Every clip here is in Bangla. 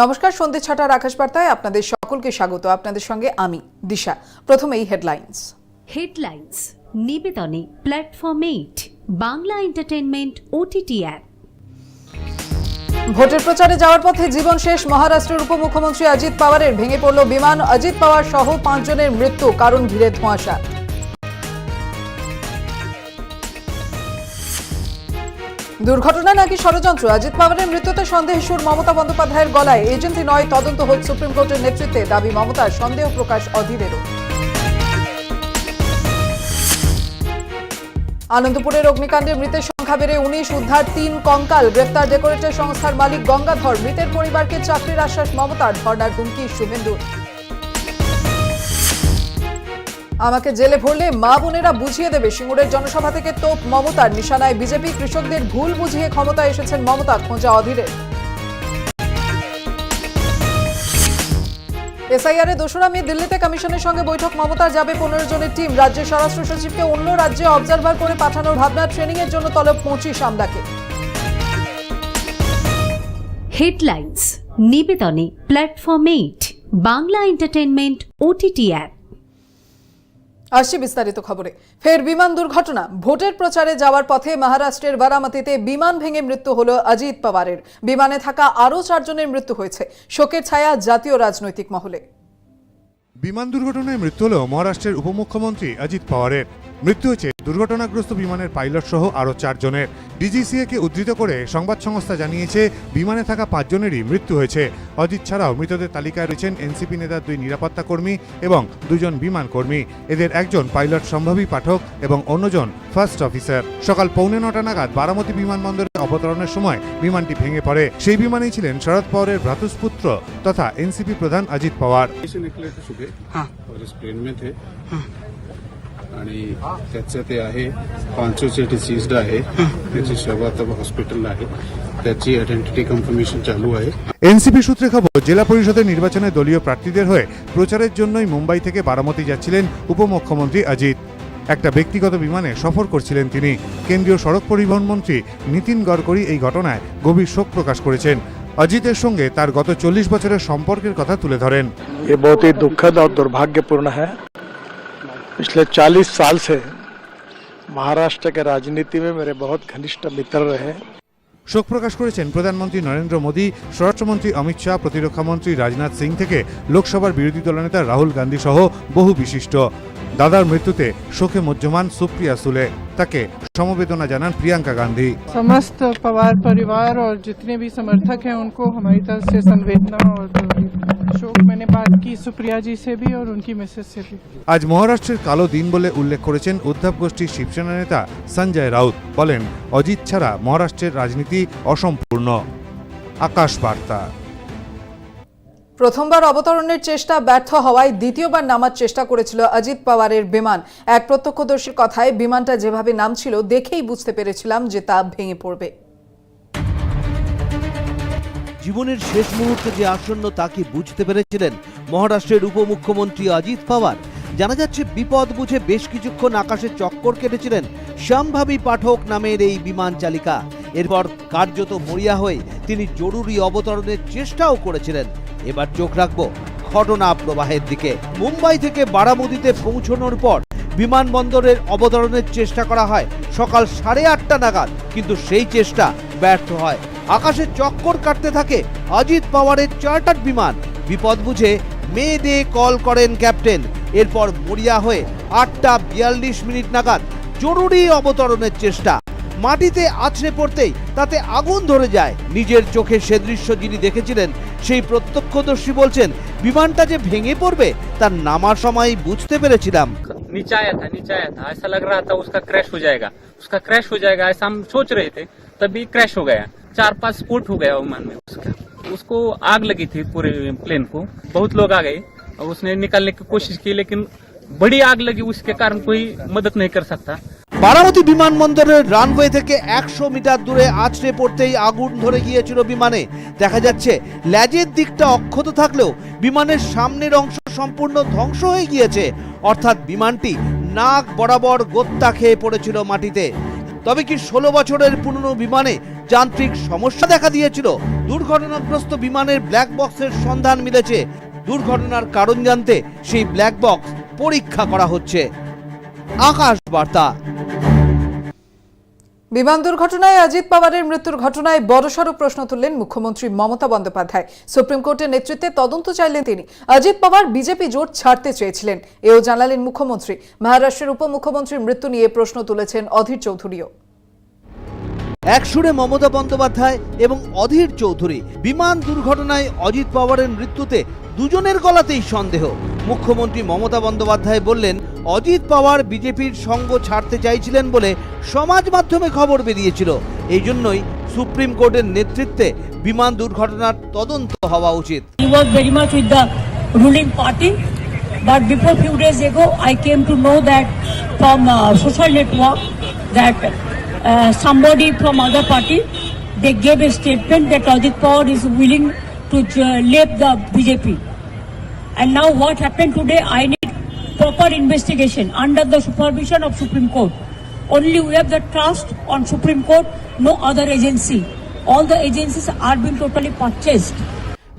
নমস্কার সন্ধ্যে ছটার আকাশ বার্তায় আপনাদের সকলকে স্বাগত। আপনাদের সঙ্গে আমি দিশা। প্রথমেই headlines headlines নিবেদনে platform eight Bangla entertainment OTT app ভোটের প্রচারে যাওয়ার পথে জীবন শেষ মহারাষ্ট্রের উপমুখ্যমন্ত্রী অজিত পাওয়ারের ভেঙে পড়ল বিমান। অজিত পাওয়ার সহ পাঁচজনের মৃত্যু কারণ ঘিরে ধোঁয়াশা। দুর্ঘটনা নাকি ষড়যন্ত্র? অজিত পাওয়ারের মৃত্যুতে সন্দেহ সুর মমতা বন্দ্যোপাধ্যায়ের গলায় এজেন্সি নয়, তদন্ত হোক সুপ্রিম কোর্টের নেতৃত্বে। দাবি, মমতার সন্দেহ প্রকাশ অধীরেরও। আনন্দপুরের অগ্নিকাণ্ডে মৃতের সংখ্যা বেড়ে উনিশ, উদ্ধার তিন, কঙ্কাল। গ্রেপ্তার ডেকোরেটর সংস্থার মালিক গঙ্গাধর। মৃতের পরিবারকে চাকরির আশ্বাস মমতার। ধর্নার হুমকি শুভেন্দুর। আমাকে জেলে ভরলে মা বোনেরা বুঝিয়ে দেবে। সিঙ্গুরের জনসভা থেকে তোপ মমতার নিশানায় বিজেপি কৃষকদের ভুল বুঝিয়ে ক্ষমতায় এসেছেন মমতা, খোঁজা অধীরে। এসআইআর এ দোসরা মে দিল্লিতে কমিশনের সঙ্গে বৈঠক মমতার যাবে পনেরো জনের টিম। রাজ্যের স্বরাষ্ট্র সচিবকে অন্য রাজ্যে অবজারভার করে পাঠানোর ভাবনা ট্রেনিং এর জন্য তলব পঁচিশ আমলাকে headlines নিবেদনে platform eight Bangla entertainment OTT app আসছি বিস্তারিত খবরে। ফের বিমান দুর্ঘটনা। ভোটের প্রচারে যাওয়ার পথে মহারাষ্ট্রের বারামতিতে বিমান ভেঙে মৃত্যু হলো অজিত পাওয়ারের। বিমানে থাকা আরও চারজনের মৃত্যু হয়েছে। শোকের ছায়া জাতীয় রাজনৈতিক মহলে। বিমান দুর্ঘটনায় মৃত্যু হল মহারাষ্ট্রের উপমুখ্যমন্ত্রী অজিত পাওয়ারের। মৃত্যু হয়েছে দুর্ঘটনাগ্রস্ত বিমানের পাইলট সহ আরও চারজনের। ডিজিসিএকে উদ্ধৃত করে সংবাদ সংস্থা জানিয়েছে বিমানে থাকা পাঁচজনেরই মৃত্যু হয়েছে। অজিত ছাড়াও মৃতদের তালিকায় রয়েছেন এনসিপি নেতার দুই নিরাপত্তা কর্মী এবং দুজন বিমান কর্মী। এদের একজন পাইলট সম্ভাবী পাঠক এবং অন্যজন ফার্স্ট অফিসার। সকাল পৌনে নটা নাগাদ বারামতি বিমানবন্দরে অবতরণের সময় বিমানটি ভেঙে পড়ে। সেই বিমানেই ছিলেন শরদ পাওয়ারের ভ্রাতুষ্পুত্র তথা এনসিপি প্রধান অজিত পাওয়ার। आणि त्याचं ते आहे पांचोचे डिसीज्ड आहे त्याची शव आता हॉस्पिटलला आहे त्याची आयडेंटिटी कन्फर्मेशन चालू आहे এনসিপি সূত্রে খবর জেলা পরিষদের নির্বাচনে দলীয় প্রার্থীদের হয়ে প্রচারের জন্যই মুম্বাই থেকে বারামতি যাচ্ছিলেন উপমুখ্যমন্ত্রী অজিত একটা ব্যক্তিগত বিমানে সফর করছিলেন তিনি কেন্দ্রীয় সড়ক পরিবহন মন্ত্রী নীতিন গডকরি এই ঘটনায় গভীর শোক প্রকাশ করেছেন অজিতের সঙ্গে তার গত চল্লিশ বছরের সম্পর্কের কথা তুলে ধরেন ये बहुत ही दुखद और दुर्भाग्यपूर्ण है पिछले 40 साल से महाराष्ट्र के राजनीति में मेरे बहुत घनिष्ठ मित्र रहे শোক প্রকাশ করেছেন প্রধানমন্ত্রী নরেন্দ্র মোদী স্বরাষ্ট্রমন্ত্রী অমিত শাহ প্রতিরক্ষামন্ত্রী রাজনাথ সিং থেকে লোকসভার বিরোধী দলনেতা রাহুল গান্ধী সহ বহু বিশিষ্ট দাদার মৃত্যুতে শোকে মজ্জমান সুপ্রিয়া সুলে তাকে সমবেদনা জানান প্রিয়াঙ্কা গান্ধী समस्त पवार परिवार और जितने भी समर्थक हैं उनको हमारी तरफ से संवेदना और বাত কি সুপ্রিয়া জি সে ভি উনকি মেসেজ সে আজ মহারাষ্ট্রের কালো দিন বলে উল্লেখ করেছেন উদ্ধব গোষ্ঠীর শিবসেনা নেতা সঞ্জয় রাউত। বলেন অজিত ছাড়া মহারাষ্ট্রের রাজনীতি অসম্পূর্ণ। আকাশ বার্তা। প্রথমবার অবতরণের চেষ্টা ব্যর্থ হওয়ায় দ্বিতীয়বার নামার চেষ্টা করেছিল অজিত পাওয়ারের বিমান। এক প্রত্যক্ষদর্শীর কথায় বিমানটা যেভাবে নামছিল দেখেই বুঝতে পেরেছিলাম যে তা ভেঙে পড়বে। জীবনের শেষ মুহূর্তে যে আসন্ন তা কি বুঝতে পেরেছিলেন মহারাষ্ট্রের উপমুখ্যমন্ত্রী অজিত পাওয়ার? জানা যাচ্ছে, বিপদ বুঝে বেশ কিছুক্ষণ আকাশে চক্কর কেটেছিলেন শ্যামভাবী পাঠক নামের এই বিমান চালিকা। এরপর কার্যত মরিয়া হয়ে তিনি জরুরি অবতরণের চেষ্টাও করেছিলেন। এবার চোখ রাখব ঘটনা প্রবাহের দিকে। মুম্বাই থেকে বারামতিতে পৌঁছানোর পর বিমানবন্দরের অবতরণের চেষ্টা করা হয় সকাল সাড়ে আটটা নাগাদ। কিন্তু সেই চেষ্টা ব্যর্থ হয়। আকাশে চক্কর কাটতে থাকে অজিত পাওয়ারের চার্টার্ড বিমান বিপদ বুঝে মে ডে কল করেন ক্যাপ্টেন এরপর মরিয়া হয়ে আটটা বিয়াল্লিশ মিনিট নাগাদ জরুরি অবতরণের চেষ্টা মাটিতে আছড়ে পড়তেই তাতে আগুন ধরে যায় নিজের চোখে সে দৃশ্য যিনি দেখেছিলেন সেই প্রত্যক্ষদর্শী বলছেন বিমানটা যে ভেঙে পড়বে তার নামার সময় বুঝতে পেরেছিলাম नीचे आया था नीचे आया था ऐसा लग रहा था उसका क्रैश हो जाएगा उसका क्रैश हो जाएगा ऐसा हम सोच रहे थे तभी क्रैश हो गया चार पांच स्पोर्ट हो गया विमान में उसका उसको आग लगी थी पूरे प्लेन को बहुत लोग आ गए और उसने निकालने की कोशिश की लेकिन बड़ी आग लगी उसके कारण कोई मदद नहीं कर सकता বারামতি বিমানবন্দরের রানওয়ে থেকে একশো মিটার দূরে আছড়ে পড়তেই আগুন ধরে গিয়েছিল বিমানে দেখা যাচ্ছে ল্যাজের দিকটা অক্ষত থাকলেও বিমানের সামনের অংশ সম্পূর্ণ ধ্বংস হয়ে গিয়েছে অর্থাৎ বিমানটি নাক বরাবর গোত্তা খেয়ে পড়েছিল মাটিতে তবে কি ষোলো বছরের পুরনো বিমানে যান্ত্রিক সমস্যা দেখা দিয়েছিল? দুর্ঘটনাগ্রস্ত বিমানের ব্ল্যাক বক্সের সন্ধান মিলেছে। দুর্ঘটনার কারণ জানতে সেই ব্ল্যাক বক্স পরীক্ষা করা হচ্ছে। আকাশ বার্তা। বিমান দুর্ঘটনায় অজিত পাওয়ারের মৃত্যুর ঘটনায় বড়সড় প্রশ্ন তুললেন মুখ্যমন্ত্রী মমতা বন্দ্যোপাধ্যায়। সুপ্রিম কোর্টের নেতৃত্বে তদন্ত চাইলেন তিনি। অজিত পাওয়ার বিজেপি জোট ছাড়তে চেয়েছিলেন। এও জানালেন মুখ্যমন্ত্রী। মহারাষ্ট্রের উপমুখ্যমন্ত্রীর মৃত্যু নিয়ে প্রশ্ন তুলেছেন অধীর চৌধুরীও। এক সুরে মমতা বন্দ্যোপাধ্যায় এবং অধীর চৌধুরী। বিমান দুর্ঘটনায় অজিত পাওয়ারের মৃত্যুতে দুজনের গলাতেই সন্দেহ। মুখ্যমন্ত্রী মমতা বন্দ্যোপাধ্যায় বললেন অজিত পাওয়ার বিজেপির সঙ্গ ছাড়তে চাইছিলেন বলে সমাজ মাধ্যমে খবর বেরিয়েছিল এই জন্যই সুপ্রিম কোর্টের নেতৃত্বে বিমান দুর্ঘটনার তদন্ত হওয়া উচিত He was very much with the ruling party. But before few days ago, I came to know that from uh, social network that uh, somebody from other party they gave a statement that Ajit Pawar is willing to uh, leave the BJP. And now what happened today? I need proper investigation under the supervision of Supreme Court. Only we have the trust on Supreme Court, no other agency. All the agencies are being totally purchased.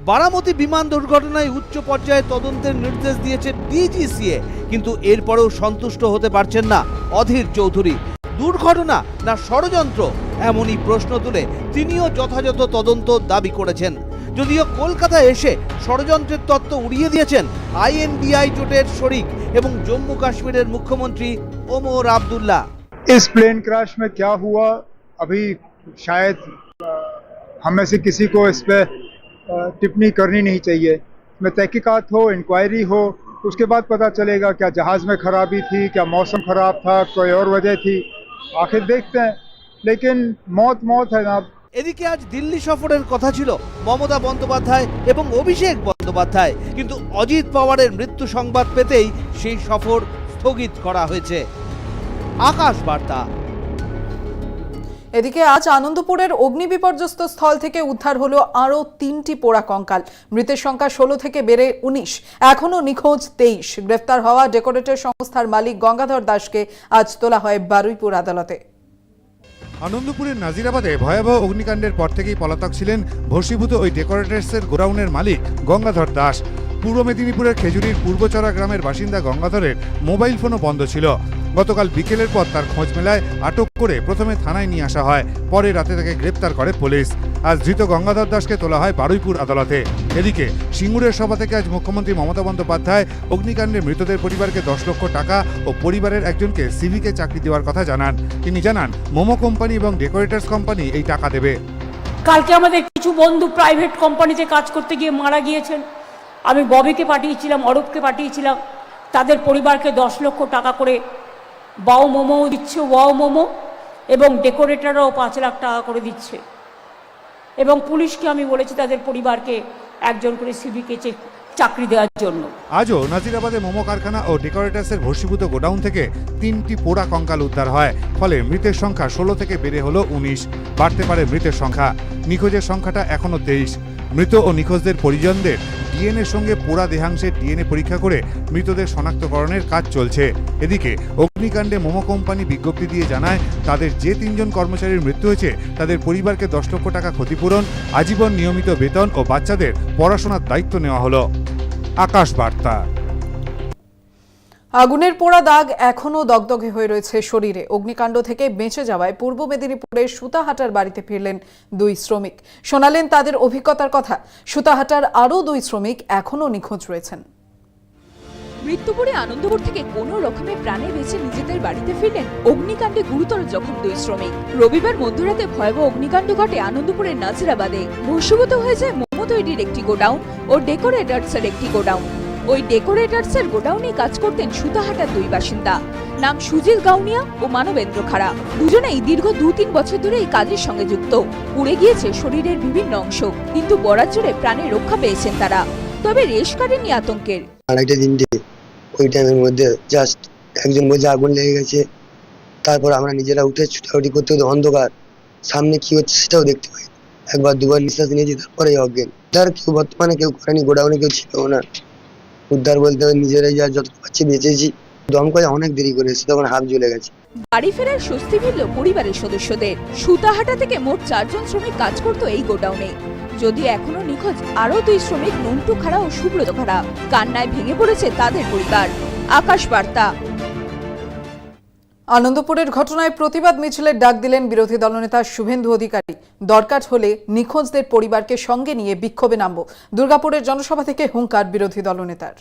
Baramati বিমান দুর্ঘটনায় উচ্চ পর্যায়ে তদন্তের নির্দেশ দিয়েছে ডিজিসিএ কিন্তু এরপরেও সন্তুষ্ট হতে পারছেন না অধীর চৌধুরী দুর্ঘটনা না ষড়যন্ত্র এমনই প্রশ্ন তুলে তিনিও যথাযথ তদন্ত দাবি করেছেন যদিও কলকাতায় এসে ষড়যন্ত্রের তত্ত্ব উড়িয়ে দিয়েছেন আইএনডিআই জোটের শরিক এবং জম্মু কাশ্মীরের মুখ্যমন্ত্রী ওমর আবদুল্লাহ इस प्लेन क्रैश में क्या हुआ अभी शायद अ, हम में से किसी को इस पर टिप्पणी करनी नहीं चाहिए इसमें तहकीकात हो इंक्वायरी हो उसके बाद पता चलेगा क्या जहाज़ में खराबी थी क्या मौसम ख़राब था कोई और वजह थी आखिर देखते हैं लेकिन मौत मौत है ना এদিকে আজ দিল্লি সফরের কথা ছিল মমতা বন্দ্যোপাধ্যায় এবং অভিষেক বন্দ্যোপাধ্যায়। কিন্তু অজিত পাওয়ারের মৃত্যু সংবাদ পেতেই সেই সফর স্থগিত করা হয়েছে। আকাশ বার্তা। এদিকে আজ আনন্দপুরের অগ্নি বিপর্যস্ত স্থল থেকে উদ্ধার হলো আরও তিনটি পোড়া কঙ্কাল। মৃতের সংখ্যা ষোলো থেকে বেড়ে উনিশ। এখনও নিখোঁজ তেইশ। গ্রেফতার হওয়া ডেকোরেটর সংস্থার মালিক গঙ্গাধর দাসকে আজ তোলা হয় বারুইপুর আদালতে। আনন্দপুরের নাজিরাবাদে ভয়াবহ অগ্নিকাণ্ডের পর থেকেই পলাতক ছিলেন ভসীভূত ওই ডেকোরেটার্সের গোডাউনের মালিক গঙ্গাধর দাস। পূর্ব মেদিনীপুরের খেজুরির পূর্বচরা গ্রামের বাসিন্দা গঙ্গাধরের মোবাইল ফোনও বন্ধ ছিল। গতকাল বিকেলের পর তার খোঁজ মেলায় আটক করে প্রথমে থানায় নিয়ে আসা হয়, পরে রাতে তাকে গ্রেপ্তার করে পুলিশ। আজ ধৃত গঙ্গাধর দাসকে তোলা হয় বারুইপুর আদালতে। এদিকে, সিঙ্গুরের সভা থেকে আজ মুখ্যমন্ত্রী মমতা বন্দ্যোপাধ্যায় অগ্নিকাণ্ডে মৃতদের পরিবারকে দশ লক্ষ টাকা ও পরিবারের একজনকে সিভিকে চাকরি দেওয়ার কথা জানান। তিনি জানান, মোমো কোম্পানি এবং ডেকোরেটার্স কোম্পানি এই টাকা দেবে। কালকে আমাদের কিছু বন্ধু প্রাইভেট কোম্পানিতে কাজ করতে গিয়ে মারা গিয়েছেন। আমি ববিকে পাঠিয়েছিলাম, অরূপকে পাঠিয়েছিলাম। তাদের পরিবারকে দশ লক্ষ টাকা করে বাও মোমো দিচ্ছে, ওয়াও মোমো, এবং ডেকোরেটরও পাঁচ লাখ টাকা করে দিচ্ছে। এবং পুলিশকে আমি বলেছি তাদের পরিবারকে একজন করে সিভিকে চাকরি দেওয়ার জন্য। আজও নাজিরাবাদে মোমো কারখানা ও ডেকোরেটার্সের ভস্মীভূত গোডাউন থেকে তিনটি পোড়া কঙ্কাল উদ্ধার হয়। ফলে মৃতের সংখ্যা ষোলো থেকে বেড়ে হলো উনিশ। বাড়তে পারে মৃতের সংখ্যা। নিখোঁজের সংখ্যাটা এখনও তেইশ। মৃত ও নিখোঁজদের পরিজনদের ডিএনএর সঙ্গে পোড়া দেহাংশের ডিএনএ পরীক্ষা করে মৃতদের শনাক্তকরণের কাজ চলছে। এদিকে, অগ্নিকাণ্ডে মোমো কোম্পানি বিজ্ঞপ্তি দিয়ে জানায়, তাদের যে তিনজন কর্মচারীর মৃত্যু হয়েছে, তাদের পরিবারকে দশ লক্ষ টাকা ক্ষতিপূরণ, আজীবন নিয়মিত বেতন ও বাচ্চাদের পড়াশোনার দায়িত্ব নেওয়া হল। আকাশ বার্তা। আগুনের পোড়া দাগ এখনও দগদগে হয়ে রয়েছে শরীরে। অগ্নিকাণ্ড থেকে বেঁচে যাওয়ায় পূর্ব মেদিনীপুরের সুতাহাটার বাড়িতে ফিরলেন দুই শ্রমিক। শোনালেন তাদের অভিজ্ঞতার কথা। সুতাহাটার আরও দুই শ্রমিক এখনও নিখোঁজ রয়েছেন। মৃত্যুপুরে আনন্দপুর থেকে কোনো রকমে প্রাণে বেঁচে নিজেদের বাড়িতে ফিরলেন অগ্নিকাণ্ডে গুরুতর জখম দুই শ্রমিক। রবিবার মধ্যরাতে ভয়াবহ অগ্নিকাণ্ড ঘটে আনন্দপুরের নাজিরাবাদে। ভস্মীভূত হয়ে যায় মোমো তৈরির একটি গোডাউন ও ডেকোরেটার্সের একটি গোডাউন। ওই ডেকোরেটার্সের গোডাউনে কাজ করতেন সুতাহাটার দুই বাসিন্দা। নাম সুজিত গাউনিয়া ও মানবেন্দ্র খাড়া। দুজনেই দীর্ঘ দু তিন বছর ধরে এই কাজের সঙ্গে যুক্ত। পুড়ে গিয়েছে শরীরের বিভিন্ন অংশ, কিন্তু বরাজ্জরে প্রাণে রক্ষা পেয়েছেন তারা। তবে রেশ কাটেনি আতঙ্কের। আড়াইটা তিনটে ওই টাইমের মধ্যে জাস্ট একজন আগুন লেগে গেছে। তারপর আমরা নিজেরা উঠে ছুটাছুটি করতে অন্ধকার। সামনে কি হচ্ছে সেটাও দেখতে পাই একবার দুবার নিঃশ্বাস নিয়েছি তারপরে অজ্ঞান। উদ্ধার কেউ বর্তমানে কেউ করেনি, গোডাউনে কেউ ছিল না। উদ্ধার বলতে নিজেরাই যা যত পাচ্ছি বেঁচেছি। দমকলে অনেক দেরি করে এসেছে, তখন হাফ জ্বলে গেছে। বাড়ি ফেরার স্বস্তি মিলল পরিবারের সদস্যদের। সুতাহাটা থেকে মোট চারজন শ্রমিক কাজ করত এই গোডাউনে। যদি এখনও নিখোঁজ, আরও দুই শ্রমিক নন্টু খাড়া ও সুব্রত খাড়া। কান্নায় ভেঙে পড়েছে তাদের পরিবার। আকাশ বার্তা। আনন্দপুরের ঘটনায় প্রতিবাদ মিছিলের ডাক দিলেন বিরোধী দলনেতা শুভেন্দু অধিকারী। দরকার হলে নিখোঁজদের পরিবারকে সঙ্গে নিয়ে বিক্ষোভে নামব। দুর্গাপুরের জনসভা থেকে হুঙ্কার বিরোধী দলনেতার।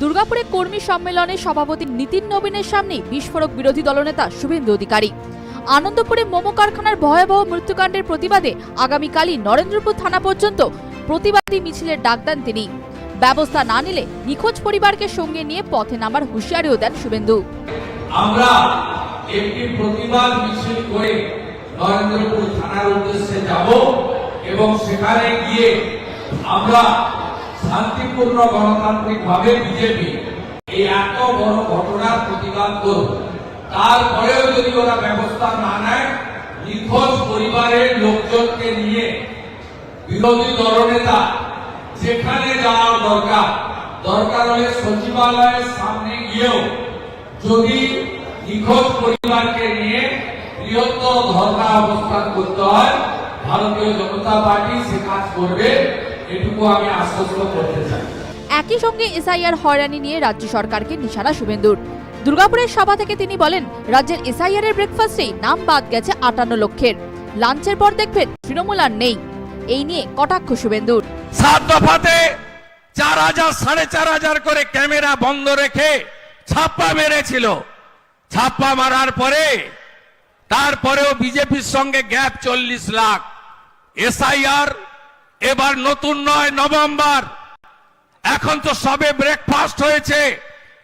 দুর্গাপুরে কর্মী সম্মেলনে সভাপতি নীতিন নবীনের সামনে বিস্ফোরক বিরোধী দলনেতা শুভেন্দু অধিকারী। আনন্দপুরে মোমো কারখানার ভয়াবহ মৃত্যুকাণ্ডের প্রতিবাদে আগামীকালই নরেন্দ্রপুর থানা পর্যন্ত প্রতিবাদী মিছিলের ডাক দেন তিনি। ব্যবস্থা না নিলে নিখোঁজ পরিবারকে সঙ্গে নিয়ে পথে নামার হুঁশিয়ারিও দেন শুভেন্দু। আমরা একটি প্রতিবাদ মিছিল করে নরেন্দ্রপুর থানার উদ্দেশ্যে যাব এবং সেখানে গিয়ে আমরা শান্তিপূর্ণ গণতান্ত্রিক ভাবে বিজেপি এই এত বড় ঘটনার প্রতিবাদ করব। তারপরেও যদি ওরা ব্যবস্থা না নেয়, নিখোঁজ পরিবারের লোকজনকে নিয়ে বিরোধী দলনেতা যেখানে যাওয়ার দরকার দরকার হলে সচিবালয়ের সামনে গিয়েও যদি নিখোঁজ পরিবারকে নিয়ে বৃহত্তর ধর্ণা অবস্থান করতে হয় ভারতীয় জনতা পার্টি সে কাজ করবে এটুকু আমি আশ্বস্ত করতে চাই। একই সঙ্গে এসআইআর হয়রানি নিয়ে রাজ্য সরকারকে নিশানা শুভেন্দুর। দুর্গাপুরের সভা থেকে তিনি বলেন রাজ্যের এসআইআর এর ব্রেকফাস্টেই নাম বাদ গেছে আটান্ন লক্ষের। লাঞ্চের পর দেখবেন তৃণমূল আর নেই। এই নিয়ে কটাক্ষ শুভেন্দুর। সাত দফাতে চার হাজার সাড়ে চার হাজার করে ক্যামেরা বন্ধ রেখে ছাপ্পা মেরেছিল। ছাপ্পা মারার পরে, তারপরেও বিজেপির সঙ্গে গ্যাপ চল্লিশ লাখ। এসআইআর, এবার নতুন নয়, নভেম্বর। এখন তো সবে ব্রেকফাস্ট হয়েছে।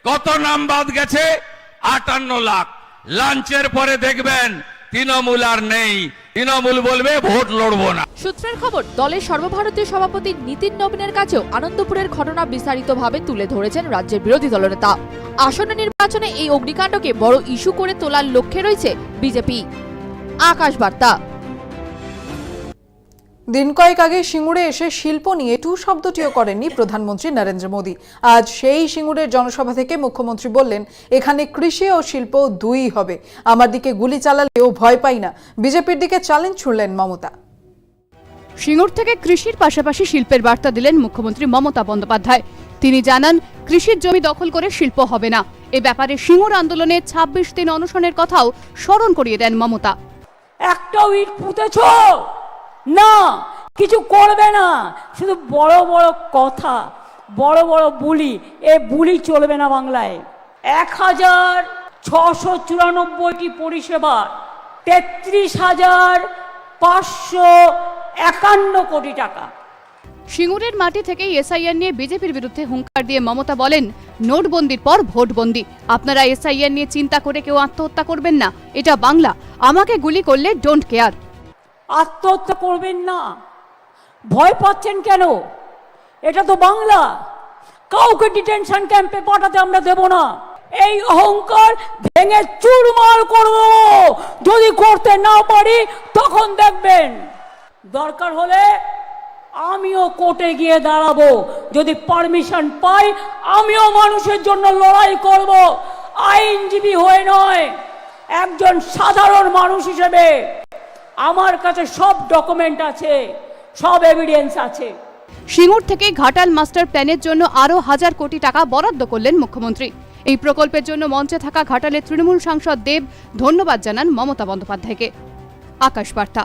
কত নাম বাদ গেছে? আটান্ন লাখ। লাঞ্চের পরে দেখবেন, তৃণমূল আর নেই। তৃণমূল বলবে, ভোট লড়বো না। সূত্রের খবর, দলের সর্বভারতীয় সভাপতি নীতিন নবীনের কাছেও আনন্দপুরের ঘটনা বিস্তারিতভাবে তুলে ধরেছেন রাজ্যের বিরোধী দলনেতা আসন্ন নির্বাচনে এই অগ্নিকাণ্ডকে বড় ইস্যু করে তোলার লক্ষ্যে রয়েছে বিজেপি। আকাশ বার্তা দিন কয়েক আগে সিঙ্গুরে এসে শিল্প নিয়ে টু শব্দটিও করেননি প্রধানমন্ত্রী নরেন্দ্র মোদী। আজ সেই সিঙ্গুরের জনসভা থেকে মুখ্যমন্ত্রী বললেন এখানে কৃষি ও শিল্প দুই হবে। আমার দিকে গুলি চালালেও ভয় পাই না। বিজেপির দিকে চ্যালেঞ্জ ছুড়লেন মমতা। সিঙ্গুর থেকে কৃষির পাশাপাশি শিল্পের বার্তা দিলেন মুখ্যমন্ত্রী মমতা বন্দ্যোপাধ্যায়। তিনি জানান কৃষির জমি দখল করে শিল্প হবে না। এ ব্যাপারে সিঙ্গুর আন্দোলনে ২৬ দিন অনশনের কথাও স্মরণ করিয়ে দেন মমতা। একটাও ইট পুঁতেছ? না, কিছু করবে না। শুধু বড় বড় কথা, বড় বড় বুলি, এ বুলি চলবে না বাংলায়। এক হাজার ছশো চুরানব্বইটি পরিষেবা, তেত্রিশ হাজার পাঁচশো একান্ন কোটি টাকা। সিঙ্গুরের মাটি থেকে এসআইআর নিয়ে বিজেপির বিরুদ্ধে হুঙ্কার দিয়ে মমতা বলেন, নোটবন্দির পর ভোটবন্দি। আপনারা এসআইআর নিয়ে চিন্তা করে কেউ আত্মহত্যা করবেন না, এটা বাংলা। আমাকে গুলি করলে ডোন্ট কেয়ার আত্মহত্যা করবেন না। ভয় পাচ্ছেন কেন? এটা তো বাংলা। কাউকে ডিটেনশন ক্যাম্পে পাঠাতে আমরা দেব না। এই অহংকার ভেঙে চুরমার করব। যদি করতে না পারি, তখন দেখবেন দরকার হলে আমিও কোর্টে গিয়ে দাঁড়াবো। যদি পারমিশন পাই, আমিও মানুষের জন্য লড়াই করব। আইনজীবী হয়ে নয়, একজন সাধারণ মানুষ হিসেবে। আমার কাছে সব ডকুমেন্ট আছে সব এভিডেন্স আছে। সিঙ্গুর থেকে ঘাটাল মাস্টার প্ল্যানের জন্য আরও হাজার কোটি টাকা বরাদ্দ করলেন মুখ্যমন্ত্রী। এই প্রকল্পের জন্য মঞ্চে থাকা ঘাটালের তৃণমূল সাংসদ দেব ধন্যবাদ জানান মমতা বন্দ্যোপাধ্যায়কে। আকাশ বার্তা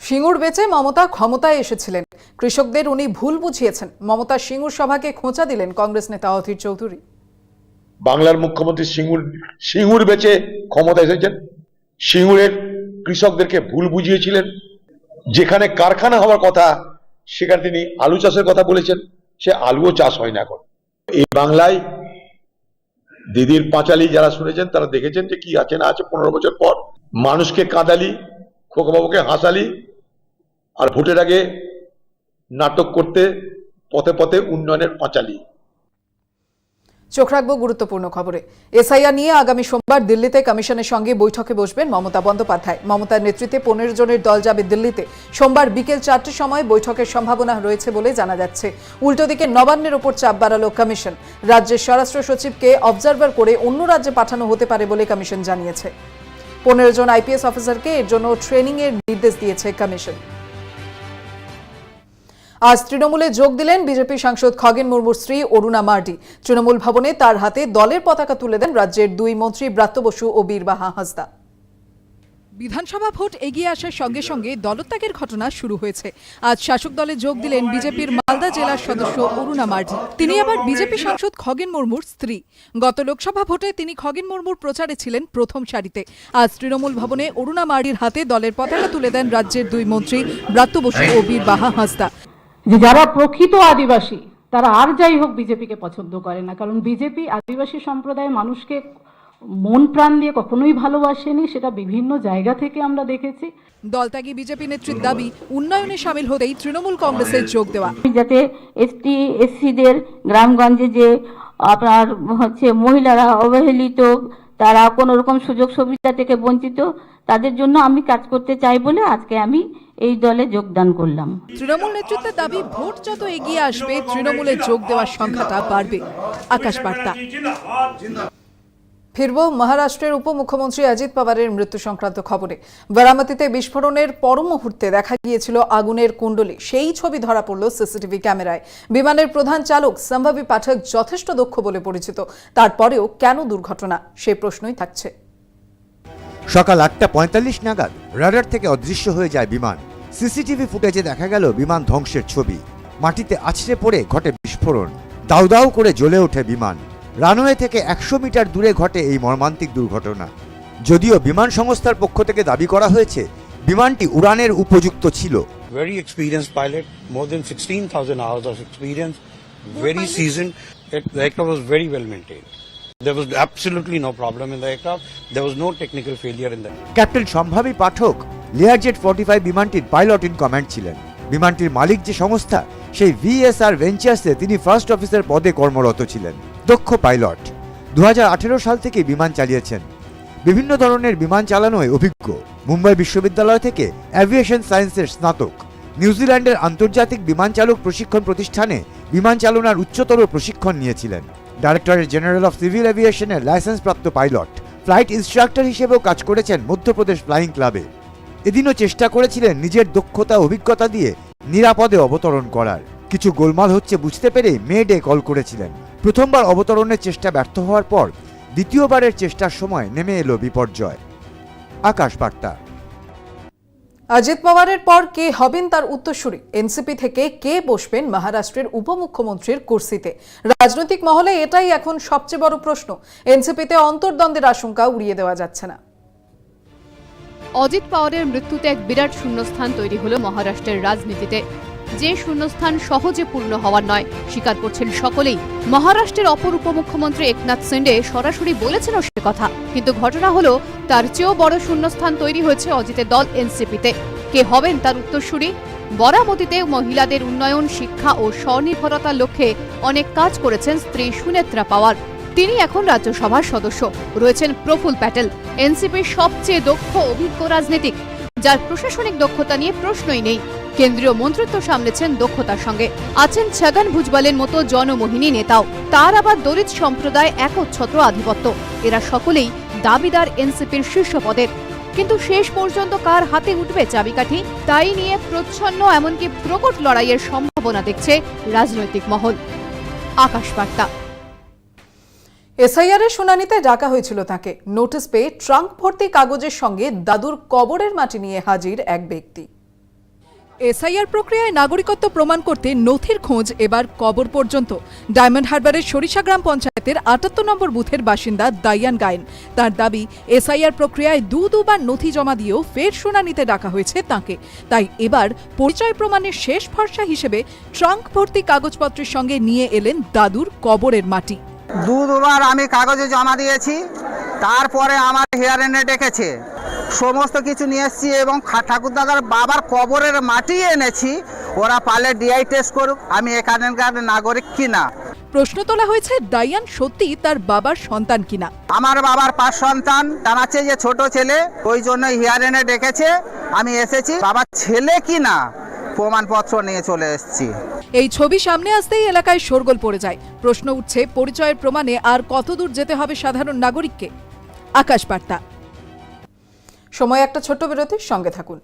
সিঙ্গুর বেচে মমতা ক্ষমতায় এসেছিলেন। কৃষকদের উনি ভুল বুঝিয়েছেন। মমতা সিঙ্গুর সভাকে খোঁচা দিলেন কংগ্রেস নেতা অধীর চৌধুরী। বাংলার মুখ্যমন্ত্রী সিঙ্গুর সিঙ্গুর বেচে ক্ষমতা এসেছেন। সিঙ্গুরের কৃষকদেরকে ভুল বুঝিয়েছিলেন। যেখানে কারখানা হওয়ার কথা, সেখানে তিনি আলু চাষের কথা বলেছেন। সে আলুও চাষ হয় না এখন। এই বাংলায় দিদির পাঁচালি যারা শুনেছেন, তারা দেখেছেন যে কি আছে না আছে পনেরো বছর পর। মানুষকে কাঁদালি, খোকাবাবুকে হাসালি, আর ভোটের আগে নাটক করতে, পথে পথে উন্নয়নের পাঁচালি। চোখ রাখব গুরুত্বপূর্ণ খবরে। এসআইআর নিয়ে আগামী সোমবার দিল্লিতে কমিশনের সঙ্গে বৈঠকে বসবেন মমতা বন্দ্যোপাধ্যায়। মমতার নেতৃত্বে পনেরো জনের দল যাবে দিল্লিতে। সোমবার বিকেল চারটের সময় বৈঠকের সম্ভাবনা রয়েছে বলে জানা যাচ্ছে। উল্টো দিকে নবান্নের ওপর চাপ বাড়ালো কমিশন। রাজ্যের স্বরাষ্ট্র সচিবকে অবজারভার করে অন্য রাজ্যে পাঠানো হতে পারে বলে কমিশন জানিয়েছে। পনেরো জন আইপিএস অফিসারকে এর জন্য ট্রেনিং এর নির্দেশ দিয়েছে কমিশন। আজ তৃণমূলে যোগ দিলেন বিজেপি সাংসদ খগেন মুর্মুর স্ত্রী অরুণা মার্ডি। তৃণমূল ভবনে তার হাতে দলের পতাকা তুলে দেন রাজ্যের দুই মন্ত্রী ব্রাত্য বসু ও বীরবাহা হাসদা। বিধানসভা ভোট এগিয়ে আসার সঙ্গে সঙ্গে দলত্যাগের ঘটনা শুরু হয়েছে। আজ শাসক দলে যোগ দিলেন বিজেপির মালদা জেলার সদস্য অরুণা মার্ডি। তিনি আবার বিজেপি সাংসদ খগেন মুর্মুর স্ত্রী। গত লোকসভা ভোটে তিনি খগেন মুর্মুর প্রচারে ছিলেন প্রথম সারিতে। আজ তৃণমূল ভবনে অরুণা মার্ডির হাতে দলের পতাকা তুলে দেন রাজ্যের দুই মন্ত্রী ব্রাত্য বসু ও বীরবাহা হাসদা। যে যারা প্রকৃত আদিবাসী তারা আর যাই হোক বিজেপিকে পছন্দ করে না। কারণ বিজেপি আদিবাসী সম্প্রদায়ের মানুষকে মন প্রাণ দিয়ে কখনোই ভালোবাসেনি সেটা বিভিন্ন জায়গা থেকে আমরা দেখেছি। দলত্যাগী বিজেপি নেত্রীর দাবি উন্নয়নে সামিল হতেই তৃণমূল কংগ্রেসে যোগ দেওয়া। যাতে এসটি এসসিদের গ্রামগঞ্জে যে আপনার হচ্ছে মহিলারা অবহেলিত তারা কোনো রকম সুযোগ সুবিধা থেকে বঞ্চিত তাদের জন্য আমি কাজ করতে চাই বলে আজকে আমি এই দলে যোগদান করলাম। তৃণমূল নেতৃত্বের দাবি, ভোট যত এগিয়ে আসবে, তৃণমূলে যোগ দেওয়ার সংখ্যাটা বাড়বে। আকাশ বার্তা। ফিরব মহারাষ্ট্রের উপমুখ্যমন্ত্রী অজিত পাওয়ারের মৃত্যু সংক্রান্ত খবরে। বারামতিতে বিস্ফোরণের পর মুহূর্তে দেখা গিয়েছিল আগুনের কুণ্ডলী। সেই ছবি ধরা পড়ল সিসিটিভি ক্যামেরায়। বিমানের প্রধান চালক সম্ভাবী পাঠক যথেষ্ট দক্ষ বলে পরিচিত। তারপরেও কেন দুর্ঘটনা? সেই প্রশ্নই থাকছে। সকাল আটটা পঁয়তাল্লিশ নাগাদ রাডার থেকে অদৃশ্য হয়ে যায় বিমান। সিসিটিভি ফুটেজে দেখা গেল বিমান ধ্বংসের ছবি। মাটিতে আছড়ে পড়ে ঘটে বিস্ফোরণ। দাউ দাউ করে জ্বলে ওঠে বিমান। রানওয়ে থেকে একশো মিটার দূরে ঘটে এই মর্মান্তিক দুর্ঘটনা। যদিও বিমান সংস্থার পক্ষ থেকে দাবি করা হয়েছে বিমানটি উড়ানের উপযুক্ত ছিল। More than 16,000 hours of experience, very seasoned. It, the aircraft was very well maintained. There was absolutely no problem in the aircraft. There was no technical failure in the captain Sambhavi Pathak Learjet forty five বিমানটির পাইলট ইন কমান্ড ছিলেন। বিমানটির মালিক যে সংস্থা, সেই ভিএসআর ভেঞ্চার্সে তিনি ফার্স্ট অফিসার পদে কর্মরত ছিলেন। দক্ষ পাইলট দু হাজার আঠেরো সাল থেকে বিমান চালিয়েছেন। বিভিন্ন ধরনের বিমান চালানোয় অভিজ্ঞ। মুম্বাই বিশ্ববিদ্যালয় থেকে অ্যাভিয়েশন সায়েন্সের স্নাতক। নিউজিল্যান্ডের আন্তর্জাতিক বিমান চালক প্রশিক্ষণ প্রতিষ্ঠানে বিমান চালনার উচ্চতর প্রশিক্ষণ নিয়েছিলেন। ডাইরেক্টরেট জেনারেল অফ সিভিল এভিয়েশনের লাইসেন্সপ্রাপ্ত পাইলট ফ্লাইট ইনস্ট্রাক্টর হিসেবেও কাজ করেছেন মধ্যপ্রদেশ ফ্লাইং ক্লাবে এদিনও চেষ্টা করেছিলেন নিজের দক্ষতা, অভিজ্ঞতা দিয়ে নিরাপদে অবতরণ করার। কিছু গোলমাল হচ্ছে বুঝতে পেরে মে ডে কল করেছিলেন। প্রথমবার অবতরণের চেষ্টা ব্যর্থ হওয়ার পর দ্বিতীয়বারের চেষ্টার সময় নেমে এলো বিপর্যয়। আকাশ বার্তা। অজিত পাওয়ারের পর কে হবেন তার উত্তরসূরি? এনসিপি থেকে কে বসবেন মহারাষ্ট্রের উপমুখ্যমন্ত্রীর কুর্সিতে? রাজনৈতিক মহলে এটাই এখন সবচেয়ে বড় প্রশ্ন। এনসিপিতে অন্তর্দ্বন্দ্বের আশঙ্কা উড়িয়ে দেওয়া যাচ্ছে না। অজিত পাওয়ারের মৃত্যুতে এক বিরাট শূন্যস্থান তৈরি হলো মহারাষ্ট্রের রাজনীতিতে। যে শূন্যস্থান সহজে পূর্ণ হওয়ার নয়। স্বীকার করছেন সকলেই। মহারাষ্ট্রের অপর উপমুখ্যমন্ত্রী একনাথ সিন্ডে সরাসরি বলেছেন সে কথা। কিন্তু ঘটনা হলো, তার চেয়েও বড় শূন্যস্থান তৈরি হয়েছে অজিতের দল এনসিপিতে। কে হবেন তার উত্তরসূরি? বরামতিতে মহিলাদের উন্নয়ন, শিক্ষা ও স্বনির্ভরতার লক্ষ্যে অনেক কাজ করেছেন স্ত্রী সুনেত্রা পাওয়ার। তিনি এখন রাজ্যসভার সদস্য। রয়েছেন প্রফুল প্যাটেল, এনসিপির সবচেয়ে দক্ষ অভিজ্ঞ রাজনীতিক। যার প্রশাসনিক দক্ষতা নিয়ে প্রশ্নই নেই। কেন্দ্রীয় মন্ত্রিত্ব সামলেছেন দক্ষতার সঙ্গে। আছেন ছাগান ভুজবালের মতো জনমোহিনী নেতাও। তার আবার দলিত সম্প্রদায় একচ্ছত্র আধিপত্য। এরা সকলেই দাবিদার এনসিপির শীর্ষ পদের। কিন্তু শেষ পর্যন্ত কার হাতে উঠবে চাবিকাঠি, তাই নিয়ে প্রচ্ছন্ন এমনকি প্রকট লড়াইয়ের সম্ভাবনা দেখছে রাজনৈতিক মহল। আকাশ বার্তা এসআইআর এর শুনানিতে ডাকা হয়েছিল তাকে। নোটিশ পেয়ে ট্রাঙ্ক ভর্তি কাগজের সঙ্গে দাদুর কবরের মাটি নিয়ে হাজির এক ব্যক্তি। এসআইআর প্রক্রিয়ায় নাগরিকত্ব প্রমাণ করতে নথির খোঁজ এবার কবর পর্যন্ত। ডায়মন্ড হারবারের সরিষা গ্রাম পঞ্চায়েতের আটাত্তর নম্বর বুথের বাসিন্দা দাইয়ান গায়েন। তার দাবি, এসআইআর প্রক্রিয়ায় দু দুবার নথি জমা দিয়েও ফের শুনানিতে ডাকা হয়েছে তাকে। তাই এবার পরিচয় প্রমাণের শেষ ভরসা হিসেবে ট্রাঙ্ক ভর্তি কাগজপত্রের সঙ্গে নিয়ে এলেন দাদুর কবরের মাটি। দু দুবার আমি কাগজে জমা দিয়েছি তারপরে আমার হিয়ারেনে ডেকেছে। সমস্ত কিছু নিয়ে এসেছি এবং ঠাকুরদাদার বাবার কবরের মাটি এনেছি ওরা পালে ডিআই টেস্ট করুক আমি এখানকার নাগরিক কিনা। প্রশ্ন তোলা হয়েছে ডায়ান সত্যি তার বাবার সন্তান কিনা? আমার বাবার পাঁচ সন্তান জানাচ্ছে যে ছোট ছেলে ওই জন্য হিয়ারেনে ডেকেছে আমি এসেছি বাবার ছেলে কি না প্রমাণপত্র নিয়ে চলে এসেছি। এই ছবি সামনে আসতেই এলাকায় শোরগোল পড়ে যায়। প্রশ্ন উঠছে, পরিচয়ের প্রমাণে আর কত দূর যেতে হবে সাধারণ নাগরিককে? আকাশ বার্তা। সময় একটা ছোট্ট বিরতির সঙ্গে থাকুন।